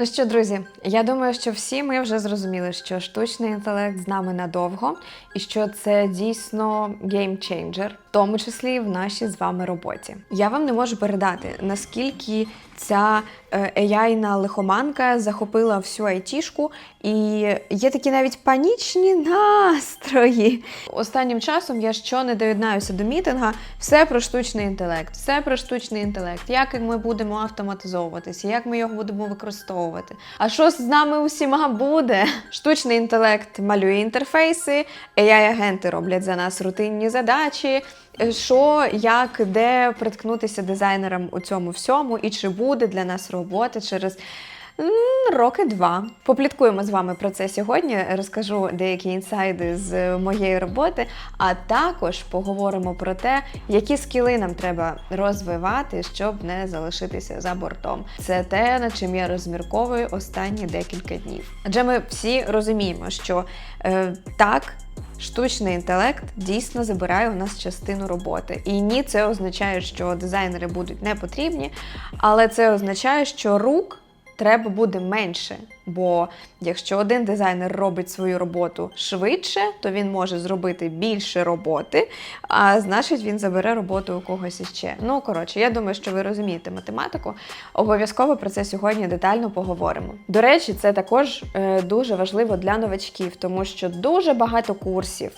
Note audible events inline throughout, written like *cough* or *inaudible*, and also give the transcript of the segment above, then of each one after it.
Ну що, друзі, я думаю, що всі ми вже зрозуміли, що штучний інтелект з нами надовго, і що це дійсно геймчейнджер, в тому числі в нашій з вами роботі. Я вам не можу передати, наскільки ця е, AI-на лихоманка захопила всю айтішку, і є такі навіть панічні настрої. Останнім часом я що не доєднаюся до мітинга, все про штучний інтелект, все про штучний інтелект, як ми будемо автоматизовуватися, як ми його будемо використовувати. А що з нами усіма буде? Штучний інтелект малює інтерфейси, AI-агенти роблять за нас рутинні задачі. Що, як, де приткнутися дизайнерам у цьому всьому, і чи буде для нас робота через роки два. Попліткуємо з вами про це сьогодні. Розкажу деякі інсайди з моєї роботи, а також поговоримо про те, які скіли нам треба розвивати, щоб не залишитися за бортом. Це те, над чим я розмірковую останні декілька днів. Адже ми всі розуміємо, що е, так. Штучний інтелект дійсно забирає у нас частину роботи. І ні, це означає, що дизайнери будуть не потрібні, але це означає, що рук треба буде менше. Бо якщо один дизайнер робить свою роботу швидше, то він може зробити більше роботи, а значить він забере роботу у когось іще. Ну коротше, я думаю, що ви розумієте математику. Обов'язково про це сьогодні детально поговоримо. До речі, це також е, дуже важливо для новачків, тому що дуже багато курсів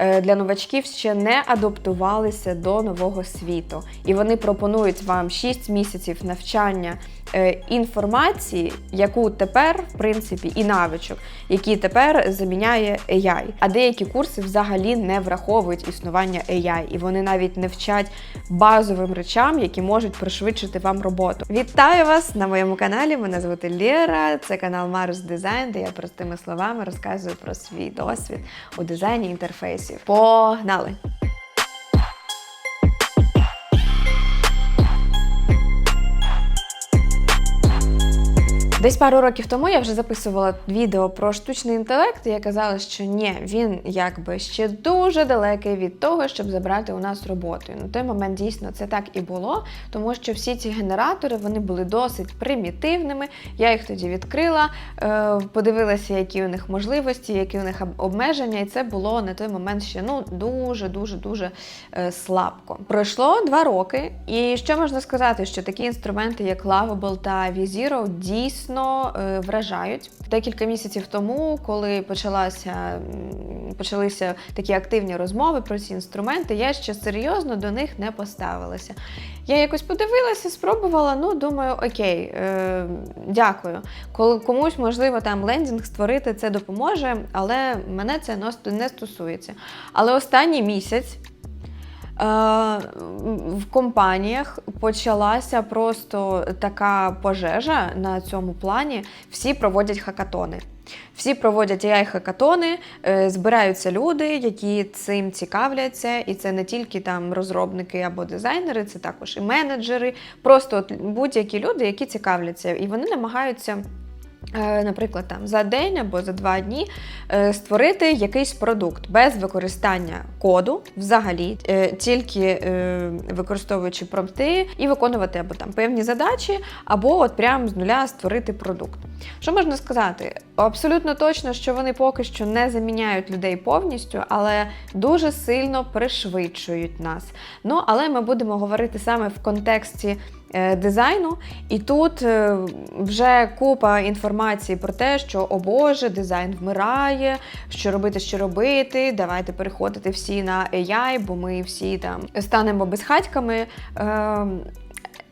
для новачків ще не адаптувалися до нового світу, і вони пропонують вам 6 місяців навчання е, інформації, яку тепер, в принципі, і навичок, які тепер заміняє AI. А деякі курси взагалі не враховують існування AI, і вони навіть не вчать базовим речам, які можуть пришвидшити вам роботу. Вітаю вас на моєму каналі. Мене звати Лєра. Це канал Марус Дизайн, де я простими словами розказую про свій досвід у дизайні інтерфейсів. Погнали! Десь пару років тому я вже записувала відео про штучний інтелект, і я казала, що ні, він якби ще дуже далекий від того, щоб забрати у нас роботу. І на той момент дійсно це так і було, тому що всі ці генератори вони були досить примітивними. Я їх тоді відкрила, е, подивилася, які у них можливості, які у них обмеження, і це було на той момент ще ну дуже дуже дуже е, слабко. Пройшло два роки, і що можна сказати, що такі інструменти, як Lovable та VZero, дійсно е, вражають. Декілька місяців тому, коли почалася, почалися такі активні розмови про ці інструменти, я ще серйозно до них не поставилася. Я якось подивилася, спробувала. Ну, думаю, окей, е, дякую. Коли комусь можливо там лендінг створити це допоможе, але мене це не стосується. Але останній місяць. Е, В компаніях почалася просто така пожежа на цьому плані. Всі проводять хакатони. Всі проводять AI-хакатони, е, збираються люди, які цим цікавляться, і це не тільки там розробники або дизайнери, це також і менеджери, просто будь-які люди, які цікавляться, і вони намагаються. Е, Наприклад, там за день або за два дні е, створити якийсь продукт без використання коду взагалі, е, тільки використовуючи промпти і виконувати або там певні задачі, або от прямо з нуля створити продукт. Що можна сказати? Абсолютно точно, що вони поки що не заміняють людей повністю, але дуже сильно пришвидшують нас. Ну, але ми будемо говорити саме в контексті дизайну, і тут е, вже купа інформації про те, що о Боже, дизайн вмирає, що робити, що робити. Давайте переходити всі на AI, бо ми всі там станемо безхатьками. Е,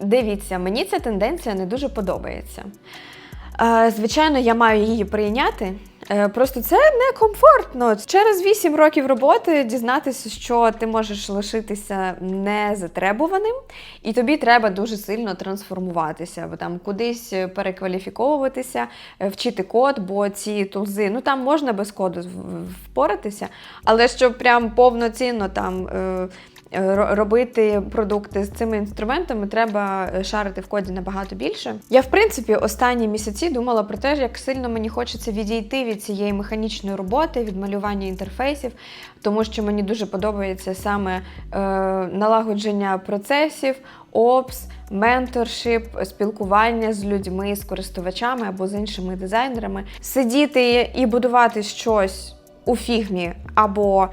Дивіться, мені ця тенденція не дуже подобається. Е, Звичайно, я маю її прийняти. Е, Просто це некомфортно. Через 8 років роботи дізнатися, що ти можеш лишитися незатребуваним, і тобі треба дуже сильно трансформуватися, або там кудись перекваліфіковуватися, е, вчити код, бо ці тулзи, ну там можна без коду впоратися, але щоб прям повноцінно там. Ро- робити продукти з цими інструментами, треба е, шарити в коді набагато більше. Я, в принципі, останні місяці думала про те, як сильно мені хочеться відійти від цієї механічної роботи, від малювання інтерфейсів, тому що мені дуже подобається саме е, налагодження процесів, опс, менторшип, спілкування з людьми, з користувачами або з іншими дизайнерами, сидіти і будувати щось у фігмі або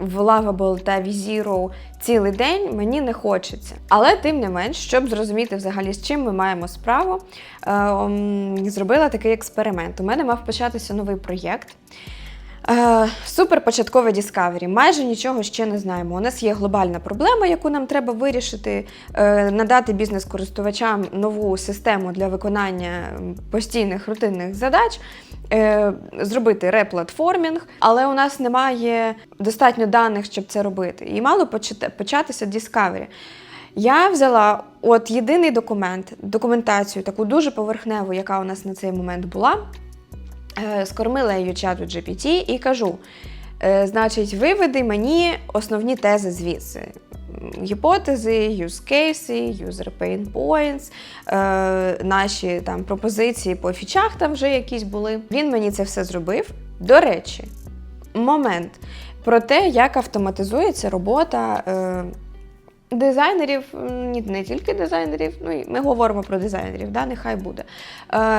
в Lovable та Zero цілий день мені не хочеться. Але тим не менш, щоб зрозуміти взагалі з чим ми маємо справу, ем, зробила такий експеримент. У мене мав початися новий проєкт. Е, Супер початкове Discovery. Майже нічого ще не знаємо. У нас є глобальна проблема, яку нам треба вирішити, е, надати бізнес-користувачам нову систему для виконання постійних рутинних задач, е, зробити реплатформінг, але у нас немає достатньо даних, щоб це робити. І мало почати- початися Discovery. Я взяла от єдиний документ, документацію, таку дуже поверхневу, яка у нас на цей момент була. Е, скормила її чату GPT і кажу: е, значить, виведи мені основні тези звідси. Гіпотези, use cases, user pain points, е, наші там пропозиції по фічах там вже якісь були. Він мені це все зробив. До речі, момент про те, як автоматизується робота е, дизайнерів, ні, не тільки дизайнерів, ну і ми говоримо про дизайнерів, да, нехай буде. Е,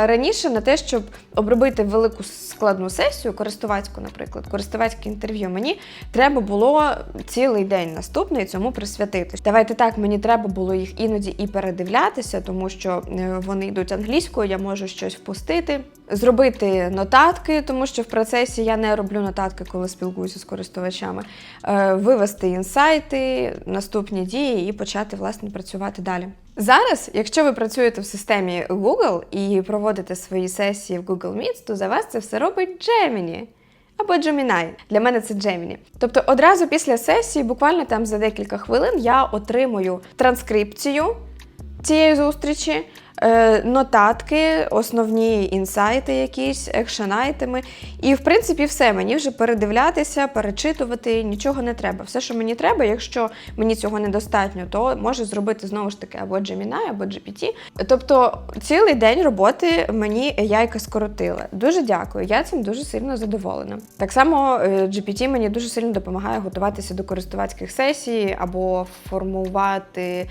раніше на те, щоб обробити велику складну сесію, користувацьку, наприклад, користувацьке інтерв'ю, мені треба було цілий день наступний цьому присвятити. Давайте так, мені треба було їх іноді і передивлятися, тому що е, вони йдуть англійською, я можу щось впустити. Зробити нотатки, тому що в процесі я не роблю нотатки, коли спілкуюся з користувачами, е, вивести інсайти, наступні дії і почати власне працювати далі. Зараз, якщо ви працюєте в системі Google і проводите свої сесії в Google Meets, то за вас це все робить Gemini. Або Gemini. Для мене це Gemini. Тобто одразу після сесії, буквально там за декілька хвилин, я отримую транскрипцію цієї зустрічі, е, нотатки, основні інсайти, якісь екшен-айтеми. І, в принципі, все. Мені вже передивлятися, перечитувати, нічого не треба. Все, що мені треба, якщо мені цього недостатньо, то можу зробити знову ж таки або Gemini, або GPT. Тобто цілий день роботи мені яйка скоротила. Дуже дякую. Я цим дуже сильно задоволена. Так само е, GPT мені дуже сильно допомагає готуватися до користувацьких сесій або формувати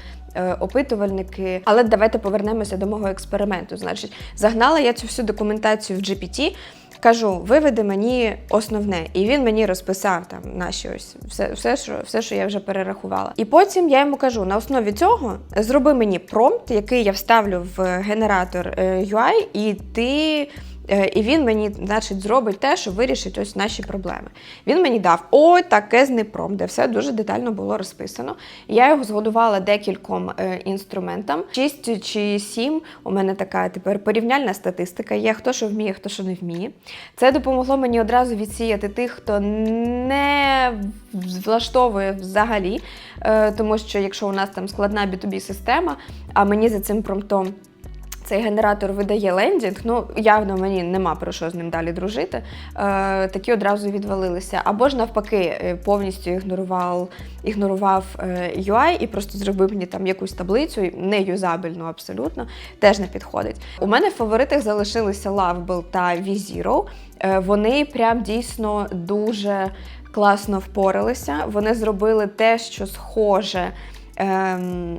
опитувальники. Але давайте повернемося до мого експерименту. Значить, загнала я цю всю документацію в GPT. Кажу, виведи мені основне, і він мені розписав там наші ось все, все, що, все, що я вже перерахувала. І потім я йому кажу: на основі цього зроби мені промпт, який я вставлю в генератор е, UI, і ти. Е, І він мені, значить, зробить те, що вирішить ось наші проблеми. Він мені дав ой, такезний промпт, де все дуже детально було розписано. Я його згодувала декільком е, інструментам. Шість чи сім. У мене така тепер порівняльна статистика. Є хто що вміє, хто що не вміє. Це допомогло мені одразу відсіяти тих, хто не влаштовує взагалі. Е, тому що якщо у нас там складна B2B система, а мені за цим промптом цей генератор видає лендінг, ну явно мені нема про що з ним далі дружити. Е, такі одразу відвалилися. Або ж навпаки, е, повністю ігнорував, ігнорував е, UI і просто зробив мені там якусь таблицю, не юзабельну абсолютно, теж не підходить. У мене в фаворитах залишилися Lovable та VZero. Е, вони прям дійсно дуже класно впоралися. Вони зробили те, що схоже. Ем,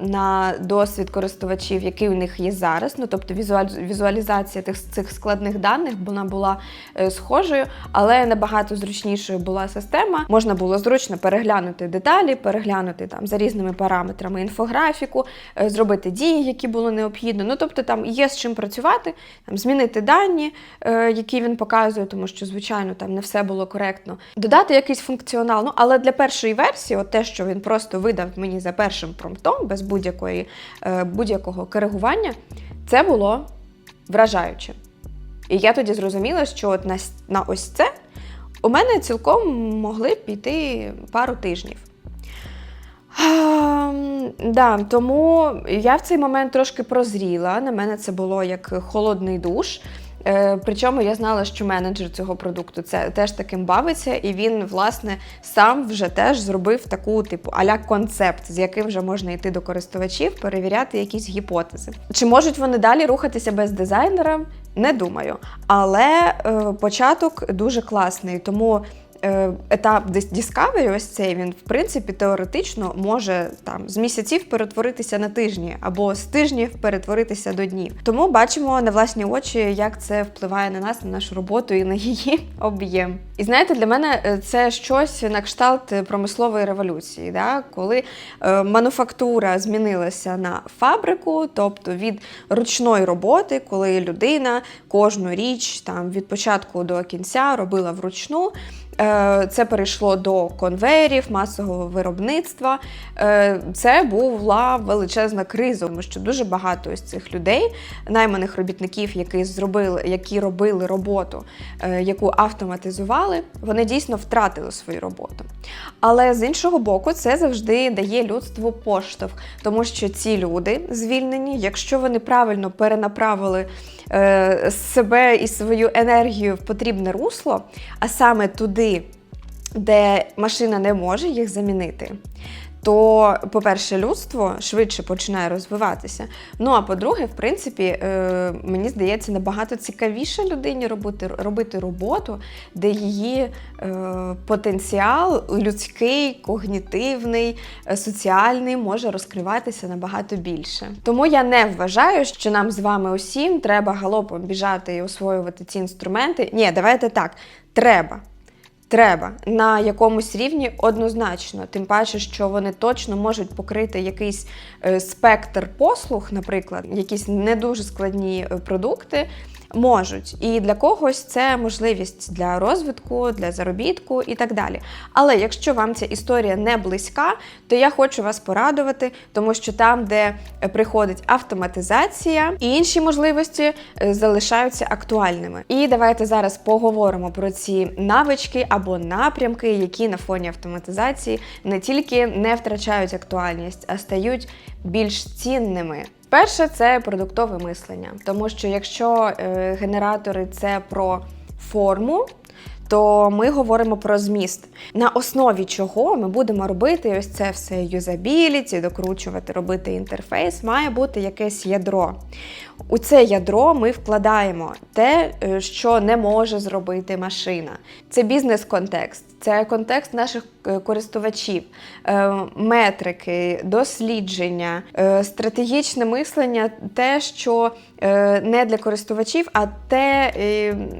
на досвід користувачів, який у них є зараз. Ну тобто візуалізація тих цих складних даних вона була е, схожою, але набагато зручнішою була система. Можна було зручно переглянути деталі, переглянути там за різними параметрами інфографіку, е, зробити дії, які було необхідно. Ну тобто там є з чим працювати, там змінити дані, е, які він показує, тому що звичайно там не все було коректно. Додати якийсь функціонал. Ну але для першої версії, от те, що він просто видав мені за першим промптом, без будь-якої е, будь-якого коригування, це було вражаюче. І я тоді зрозуміла, що от на, на ось це у мене цілком могли піти пару тижнів. Да, тому я в цей момент трошки прозріла. На мене це було як холодний душ. Е, Причому я знала, що менеджер цього продукту це теж таким бавиться, і він, власне, сам вже теж зробив таку, типу, аля концепт, з яким вже можна йти до користувачів, перевіряти якісь гіпотези. Чи можуть вони далі рухатися без дизайнера? Не думаю. Але е, початок дуже класний, тому. Е, Етап Discovery, ось цей він в принципі теоретично може там з місяців перетворитися на тижні або з тижнів перетворитися до днів. Тому бачимо на власні очі, як це впливає на нас, на нашу роботу і на її *laughs* об'єм. І знаєте, для мене е, це щось на кшталт промислової революції, да? коли е, мануфактура змінилася на фабрику, тобто від ручної роботи, коли людина кожну річ там від початку до кінця робила вручну. Е, Це перейшло до конвейерів, масового виробництва. Е, Це була величезна криза, тому що дуже багато із цих людей, найманих робітників, які зробили, які робили роботу, е, яку автоматизували, вони дійсно втратили свою роботу. Але з іншого боку, це завжди дає людству поштовх, тому що ці люди звільнені, якщо вони правильно перенаправили себе і свою енергію в потрібне русло, а саме туди, де машина не може їх замінити. То, по-перше, людство швидше починає розвиватися. Ну а по-друге, в принципі, е, мені здається, набагато цікавіше людині робити, робити роботу, де її е, потенціал людський, когнітивний, е, соціальний може розкриватися набагато більше. Тому я не вважаю, що нам з вами усім треба галопом біжати і освоювати ці інструменти. Ні, давайте так, треба. Треба на якомусь рівні однозначно, тим паче, що вони точно можуть покрити якийсь е, спектр послуг, наприклад, якісь не дуже складні е, продукти. Можуть. І для когось це можливість для розвитку, для заробітку і так далі. Але якщо вам ця історія не близька, то я хочу вас порадувати, тому що там, де приходить автоматизація інші можливості е, залишаються актуальними. І давайте зараз поговоримо про ці навички або напрямки, які на фоні автоматизації не тільки не втрачають актуальність, а стають більш цінними. Перше це продуктове мислення, тому що якщо е, генератори це про форму, то ми говоримо про зміст, на основі чого ми будемо робити ось це все юзабіліті, докручувати, робити інтерфейс, має бути якесь ядро. У це ядро ми вкладаємо те, е, що не може зробити машина. Це бізнес-контекст, це контекст наших е, користувачів, е, метрики, дослідження, е, стратегічне мислення, те, що не для користувачів, а те,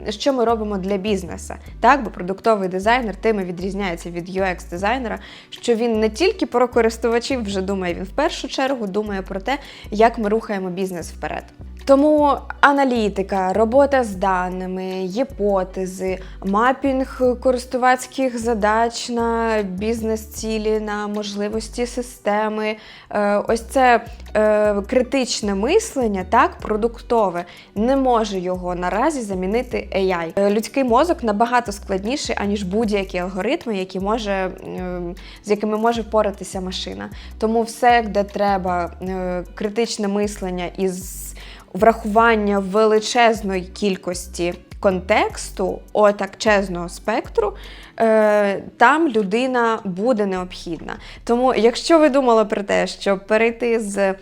що ми робимо для бізнесу. Так, бо продуктовий дизайнер тим і відрізняється від UX-дизайнера, що він не тільки про користувачів вже думає, він в першу чергу думає про те, як ми рухаємо бізнес вперед. Тому аналітика, робота з даними, гіпотези, мапінг користувацьких задач на бізнес-цілі, на можливості системи. Е, Ось це е, критичне мислення, так, продуктове, не може його наразі замінити AI. Е, Людський мозок набагато складніший, аніж будь-які алгоритми, які може, е, з якими може впоратися машина. Тому все, де треба критичне мислення із врахування величезної кількості контексту, отакчезного спектру, е, там людина буде необхідна. Тому, якщо ви думали про те, щоб перейти з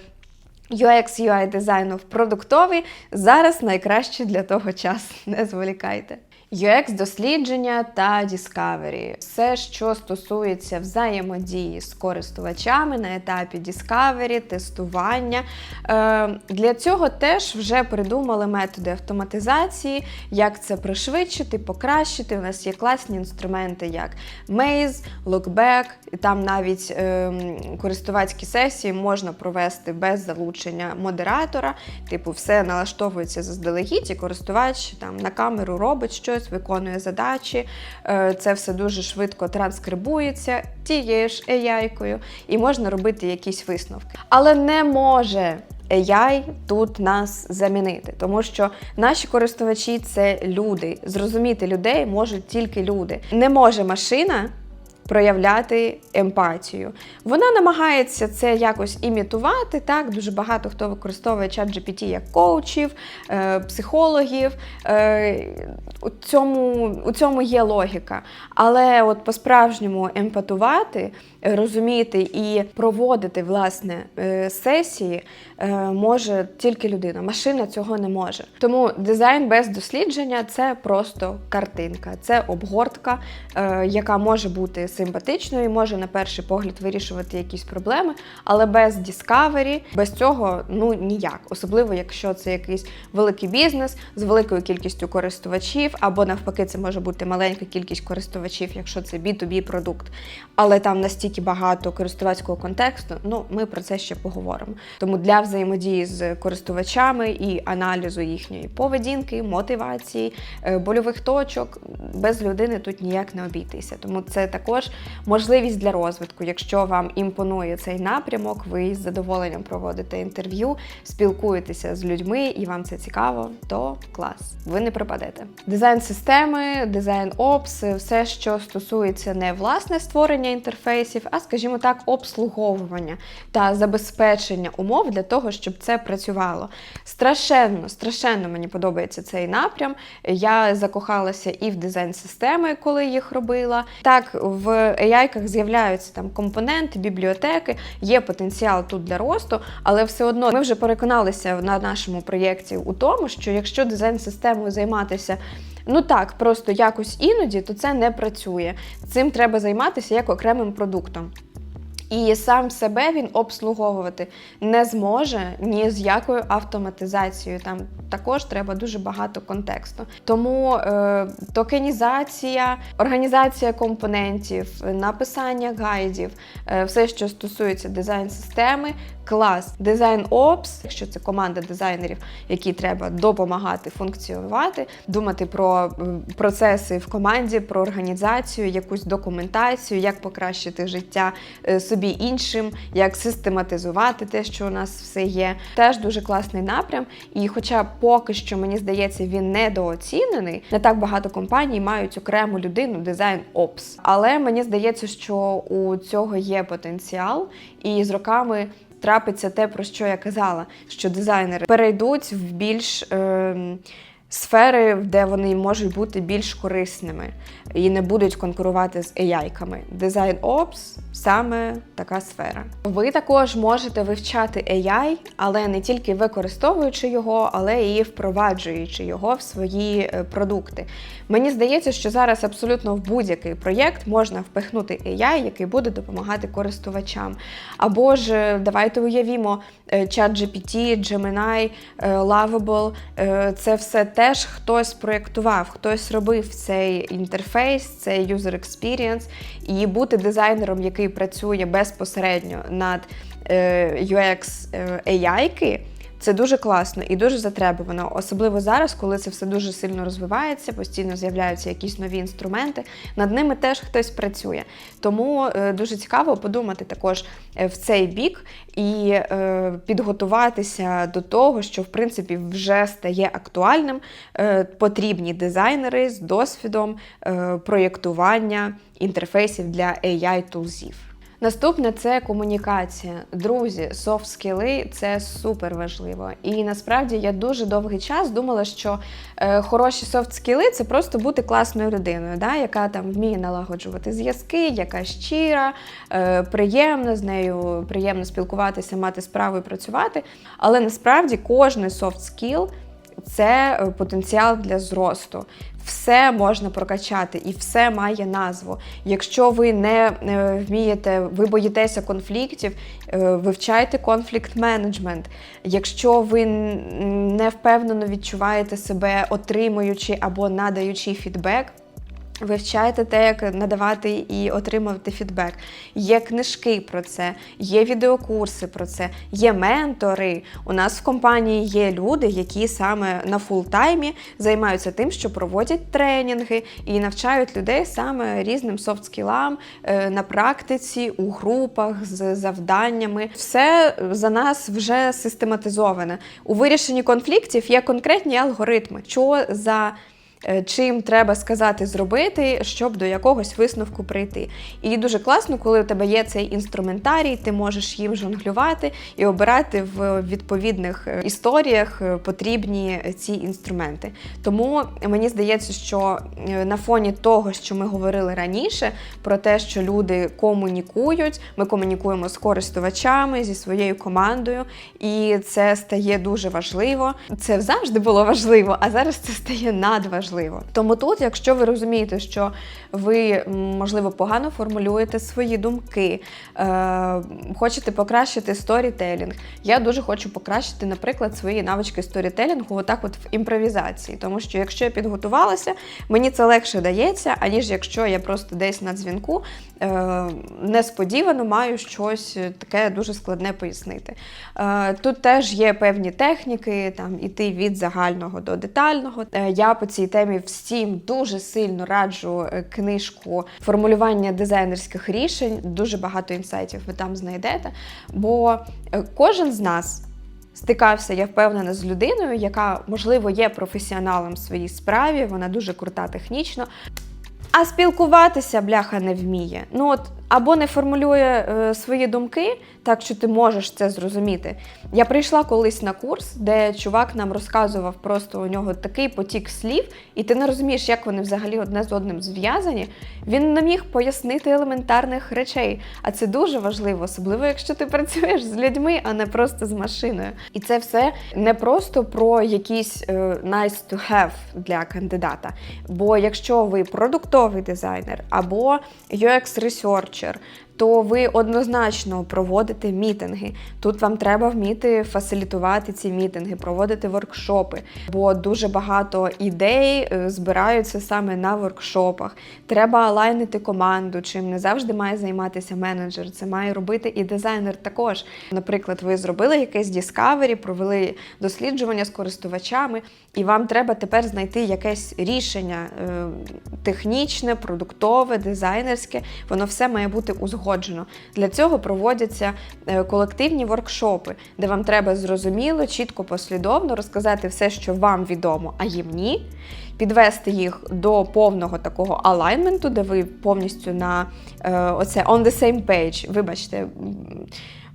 UX UI дизайну в продуктовий, зараз найкраще для того час. *laughs* Не зволікайте. UX дослідження та Discovery. Все, що стосується взаємодії з користувачами на етапі Discovery, тестування. Е, Для цього теж вже придумали методи автоматизації, як це пришвидшити, покращити. У нас є класні інструменти, як Maze, Lookback, і там навіть е, користувацькі сесії можна провести без залучення модератора. Типу, все налаштовується заздалегідь, і користувач там на камеру робить щось, виконує задачі. Е, Це все дуже швидко транскрибується тією ж AI-кою, і можна робити якісь висновки. Але не може. AI тут нас замінити, тому що наші користувачі це люди. Зрозуміти людей можуть тільки люди. Не може машина проявляти емпатію. Вона намагається це якось імітувати. Так, дуже багато хто використовує чат GPT як коучів, е, психологів. Е, у цьому, у цьому є логіка. Але от по-справжньому емпатувати, розуміти і проводити власне е, сесії може тільки людина. Машина цього не може. Тому дизайн без дослідження це просто картинка, це обгортка, яка може бути симпатичною, може на перший погляд вирішувати якісь проблеми, але без discovery, без цього ну ніяк. Особливо, якщо це якийсь великий бізнес з великою кількістю користувачів, або навпаки, це може бути маленька кількість користувачів, якщо це B2B продукт, але там настільки багато користувацького контексту. Ну, ми про це ще поговоримо. Тому для взаємодії з користувачами і аналізу їхньої поведінки, мотивації, е, больових точок без людини тут ніяк не обійтися. Тому це також можливість для розвитку. Якщо вам імпонує цей напрямок, ви з задоволенням проводите інтерв'ю, спілкуєтеся з людьми і вам це цікаво, то клас. Ви не пропадете. Дизайн системи, дизайн опс, все, що стосується не власне створення інтерфейсів, а скажімо так, обслуговування та забезпечення умов для того, щоб це працювало. Страшенно, страшенно мені подобається цей напрям. Я закохалася і в дизайн системи, коли їх робила. Так, в AI-ках з'являються там компоненти, бібліотеки, є потенціал тут для росту, але все одно ми вже переконалися на нашому проєкті у тому, що якщо дизайн системою займатися. Ну так, просто якось іноді, то це не працює. Цим треба займатися як окремим продуктом. І сам себе він обслуговувати не зможе ні з якою автоматизацією. Там також треба дуже багато контексту. Тому е, токенізація, організація компонентів, написання гайдів, е, все, що стосується дизайн-системи, клас. Дизайн Опс, якщо це команда дизайнерів, які треба допомагати функціонувати, думати про процеси в команді, про організацію, якусь документацію, як покращити життя е, собі іншим, як систематизувати те, що у нас все є. Теж дуже класний напрям. І, хоча поки що мені здається, він недооцінений, не так багато компаній мають окрему людину дизайн Опс. Але мені здається, що у цього є потенціал, і з роками. Трапиться те, про що я казала, що дизайнери перейдуть в більш е, сфери, де вони можуть бути більш корисними і не будуть конкурувати з AI-ками. Дизайн Ops саме така сфера. Ви також можете вивчати AI, але не тільки використовуючи його, але і впроваджуючи його в свої е, продукти. Мені здається, що зараз абсолютно в будь-який проєкт можна впихнути AI, який буде допомагати користувачам. Або ж е, давайте уявімо, е, ChatGPT, Gemini, Lovable це все теж хтось проєктував, хтось робив цей інтерфейс, цей user experience, і бути дизайнером, який працює безпосередньо над е, UX е, AI-ки, це дуже класно і дуже затребувано, особливо зараз, коли це все дуже сильно розвивається, постійно з'являються якісь нові інструменти. Над ними теж хтось працює. Тому е, дуже цікаво подумати також е, в цей бік і е, підготуватися до того, що в принципі вже стає актуальним. Потрібні дизайнери з досвідом проєктування інтерфейсів для AI тулзів. Наступне це комунікація. Друзі, софт скіли це супер важливо. І насправді я дуже довгий час думала, що е, хороші софт скіли це просто бути класною людиною, да, яка там вміє налагоджувати зв'язки, яка щира, е, приємна, з нею приємно спілкуватися, мати справу і працювати. Але насправді кожний софт скіл це е, потенціал для зросту. Все можна прокачати і все має назву. Якщо ви не вмієте, ви боїтеся конфліктів, е, вивчайте конфлікт менеджмент. Якщо ви не впевнено відчуваєте себе отримуючи або надаючи фідбек. Вивчайте те, як надавати і отримувати фідбек. Є книжки про це, є відеокурси про це, є ментори. У нас в компанії є люди, які саме на фултаймі займаються тим, що проводять тренінги і навчають людей саме різним софт-скілам е, на практиці, у групах з завданнями. Все за нас вже систематизоване. У вирішенні конфліктів є конкретні алгоритми, що за е, чим треба сказати зробити, щоб до якогось висновку прийти. І дуже класно, коли у тебе є цей інструментарій, ти можеш їм жонглювати і обирати в відповідних е, історіях е, потрібні ці інструменти. Тому мені здається, що на фоні того, що ми говорили раніше, про те, що люди комунікують, ми комунікуємо з користувачами, зі своєю командою, і це стає дуже важливо. Це завжди було важливо, а зараз це стає надважливо. Тому тут, якщо ви розумієте, що ви можливо погано формулюєте свої думки, е, хочете покращити сторітелінг. Я дуже хочу покращити, наприклад, свої навички сторітелінгу, отак, от в імпровізації. Тому що якщо я підготувалася, мені це легше дається, аніж якщо я просто десь на дзвінку несподівано маю щось таке дуже складне пояснити. Е, тут теж є певні техніки, там іти від загального до детального. Е, я по цій темі всім дуже сильно раджу е, книжку формулювання дизайнерських рішень. Дуже багато інсайтів ви там знайдете. Бо е, кожен з нас. Стикався, я впевнена, з людиною, яка, можливо, є професіоналом в своїй справі, вона дуже крута технічно, а спілкуватися бляха не вміє. Ну от або не формулює е, свої думки, так що ти можеш це зрозуміти. Я прийшла колись на курс, де чувак нам розказував просто у нього такий потік слів, і ти не розумієш, як вони взагалі одне з одним зв'язані. Він не міг пояснити елементарних речей. А це дуже важливо, особливо якщо ти працюєш з людьми, а не просто з машиною. І це все не просто про якісь е, nice to have для кандидата. Бо якщо ви продуктовий дизайнер або UX-ресерчер, то ви однозначно проводите мітинги. Тут вам треба вміти фасилітувати ці мітинги, проводити воркшопи, бо дуже багато ідей е, збираються саме на воркшопах. Треба алайнити команду, чим не завжди має займатися менеджер. Це має робити і дизайнер також. Наприклад, ви зробили якесь Discovery, провели досліджування з користувачами, і вам треба тепер знайти якесь рішення е, технічне, продуктове, дизайнерське. Воно все має бути узгоджено. Для цього проводяться е, колективні воркшопи, де вам треба зрозуміло, чітко, послідовно розказати все, що вам відомо, а їм ні. Підвести їх до повного такого алайнменту, де ви повністю на е, оце on the same page. Вибачте.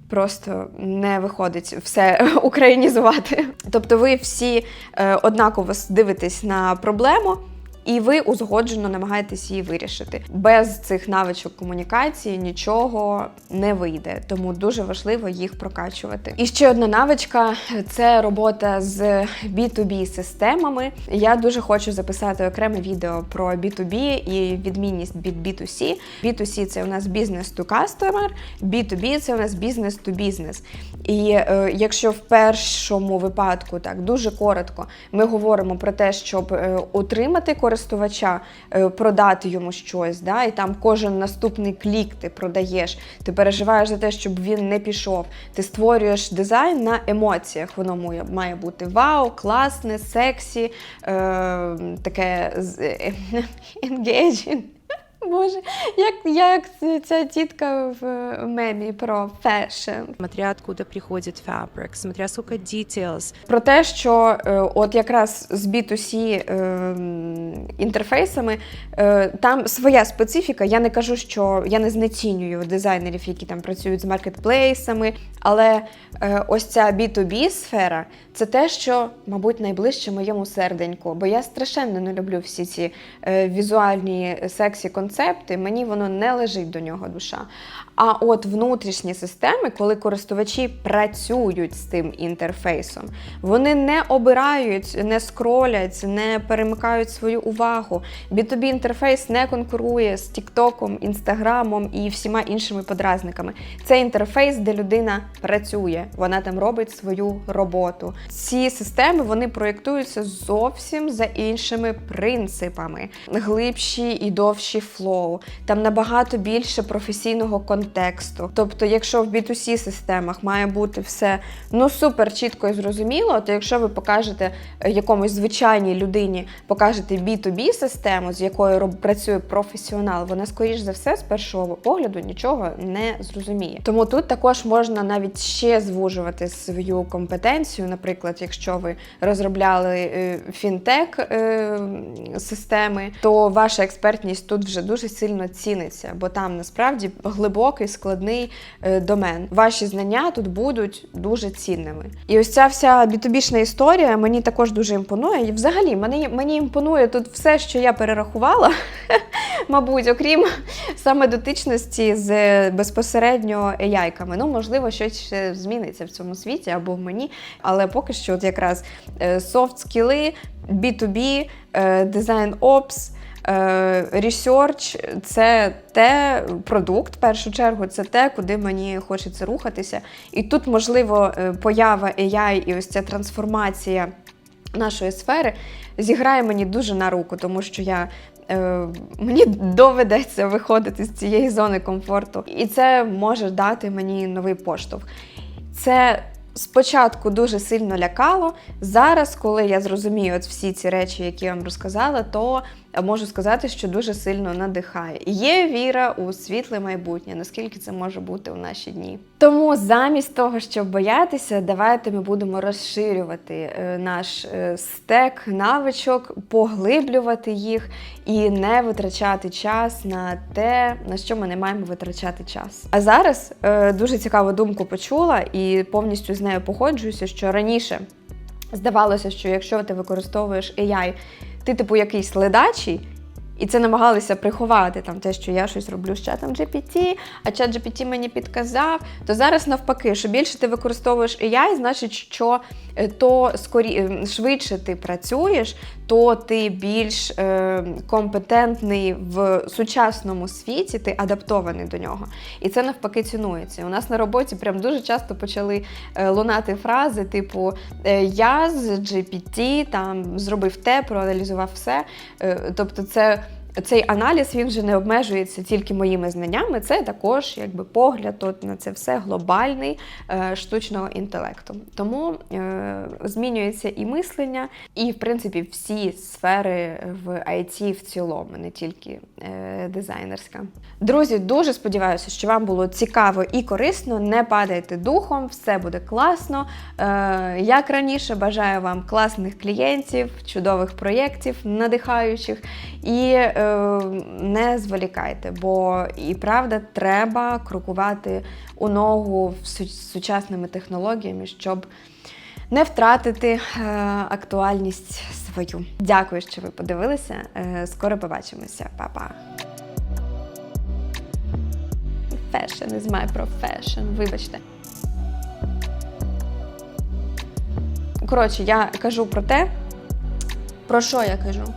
Просто не виходить все *laughs* українізувати. Тобто ви всі е, однаково дивитесь на проблему, і ви узгоджено намагаєтесь її вирішити. Без цих навичок комунікації нічого не вийде, тому дуже важливо їх прокачувати. І ще одна навичка це робота з B2B системами. Я дуже хочу записати окреме відео про B2B і відмінність від B2C. B2C це у нас business to customer, B2B це у нас business to business. І е, якщо в першому випадку так дуже коротко ми говоримо про те, щоб е, утримати користувача, е, продати йому щось, да, і там кожен наступний клік ти продаєш, ти переживаєш за те, щоб він не пішов. Ти створюєш дизайн на емоціях. Воно має- бути вау, класне, сексі, е, таке е, *laughs* engaging. Боже, як, як ця тітка в мемі про фешн. смотря откуда приходит фабрик, смотря сколько details. Про те, що е, от якраз з B2C е, інтерфейсами е, там своя специфіка. Я не кажу, що я не знецінюю дизайнерів, які там працюють з маркетплейсами, але е, ось ця B2B сфера це те, що, мабуть, найближче моєму серденьку. Бо я страшенно не люблю всі ці е, візуальні сексі концепти. Мені воно не лежить до нього душа. А от внутрішні системи, коли користувачі працюють з тим інтерфейсом, вони не обирають, не скролять, не перемикають свою увагу. B2B інтерфейс не конкурує з TikTok, Інстаграмом і всіма іншими подразниками. Це інтерфейс, де людина працює, вона там робить свою роботу. Ці системи вони проєктуються зовсім за іншими принципами: глибші і довші флоу флоу, там набагато більше професійного контексту. Тобто, якщо в B2C системах має бути все ну супер чітко і зрозуміло, то якщо ви покажете е, якомусь звичайній людині, покажете B2B систему, з якою працює професіонал, вона скоріш за все з першого погляду нічого не зрозуміє. Тому тут також можна навіть ще звужувати свою компетенцію. Наприклад, якщо ви розробляли е, фінтек е, системи, то ваша експертність тут вже дуже сильно ціниться, бо там насправді глибокий складний е, домен. Ваші знання тут будуть дуже цінними. І ось ця вся бітубішна історія мені також дуже імпонує. І взагалі мені, мені імпонує тут все, що я перерахувала. *laughs* Мабуть, окрім саме дотичності з безпосередньо AI-ками. Ну, можливо, щось ще зміниться в цьому світі або в мені, але поки що, от якраз софт скіли, B2B, е, дизайн опс. Ресерч це те продукт, в першу чергу, це те, куди мені хочеться рухатися. І тут, можливо, е, поява AI і ось ця трансформація нашої сфери зіграє мені дуже на руку, тому що я. е, Мені доведеться виходити з цієї зони комфорту, і це може дати мені новий поштовх. Це спочатку дуже сильно лякало. Зараз, коли я зрозумію от всі ці речі, які я вам розказала, то можу сказати, що дуже сильно надихає. Є віра у світле майбутнє, наскільки це може бути у наші дні. Тому замість того, щоб боятися, давайте ми будемо розширювати е, наш е, стек навичок, поглиблювати їх і не витрачати час на те, на що ми не маємо витрачати час. А зараз е, дуже цікаву думку почула і повністю з нею погоджуюся, що раніше здавалося, що якщо ти використовуєш AI, ти типу якийсь ледачий. І це намагалися приховати там те, що я щось роблю з чатом GPT, а чат GPT мені підказав. То зараз навпаки, що більше ти використовуєш AI, значить, що е, то скорі... е, швидше ти працюєш, то ти більш е, компетентний в сучасному світі, ти адаптований до нього. І це навпаки цінується. У нас на роботі прям дуже часто почали е, лунати фрази, типу я з GPT там зробив те, проаналізував все. Тобто, це. Цей аналіз він вже не обмежується тільки моїми знаннями, це також якби погляд от на це все глобальний е, штучного інтелекту. Тому е, змінюється і мислення, і в принципі всі сфери в IT в цілому, не тільки е, дизайнерська. Друзі, дуже сподіваюся, що вам було цікаво і корисно. Не падайте духом, все буде класно. Е, як раніше, бажаю вам класних клієнтів, чудових проєктів, надихаючих і е, не зволікайте, бо і правда треба крокувати у ногу з су- з технологіями, щоб не втратити е, актуальність свою. Дякую, що ви подивилися. Е, скоро побачимося, Па-па. Fashion is my profession, вибачте. Коротше, я кажу про те, про що я кажу?